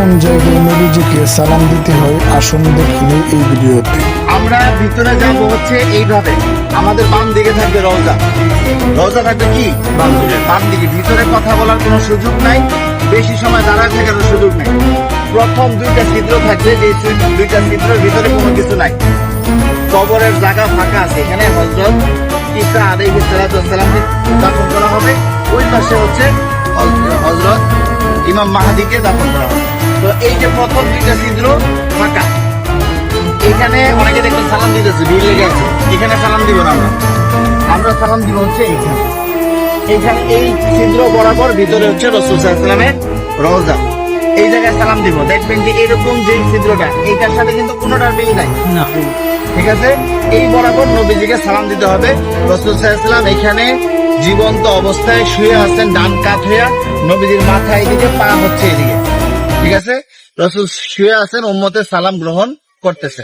কোন জায়গায় নবীজিকে সালাম দিতে হয় আসুন দেখিনি এই ভিডিওতে। আমরা ভিতরে যাব হচ্ছে এইভাবে। আমাদের বাম দিকে থাকবে রওজা। রওজা থাকবে কি? বাম দিকে। বাম দিকে। ভিতরে কথা বলার কোনো সুযোগ নাই। বেশি সময় দাঁড়ায় থাকার সুযোগ নেই। প্রথম দুইটা ছিদ্র থাকবে, যে দুইটা ছিদ্রের ভিতরে কোনো কিছু নাই। কবরের জায়গা ফাঁকা আছে। এখানে হজরত ঈসা আলাইহিস সালাতু ওয়াসসালামকে দাফন করা হবে। ওই পাশে হচ্ছে হজ- হজরত ইমাম মাহাদিকে দাফন করা হবে। এই যে প্রথম দুইটা ছিদ্র ফাঁকা। এখানে অনেকে দেখবেন সালাম দিতেছে ভিড় লেগে আছে। এখানে সালাম দিব না আমরা। আমরা সালাম দিব হচ্ছে এইখানে। এইখানে এই ছিদ্র বরাবর ভিতরে হচ্ছে রসুল সাল্লামের রওজা। এই জায়গায় সালাম দিব। দেখবেন যে এরকম যে ছিদ্রটা এইটার সাথে কিন্তু কোনোটার মিল নাই। না। ঠিক আছে? এই বরাবর নবীজিকে সালাম দিতে হবে। রসুল সাল্লাম এখানে জীবন্ত অবস্থায় শুয়ে আছেন ডান কাত হইয়া। নবীজির মাথা এদিকে পা হচ্ছে এদিকে। ঠিক আছে? রসুল শুয়ে আছেন উম্মতের সালাম গ্রহণ করতেছে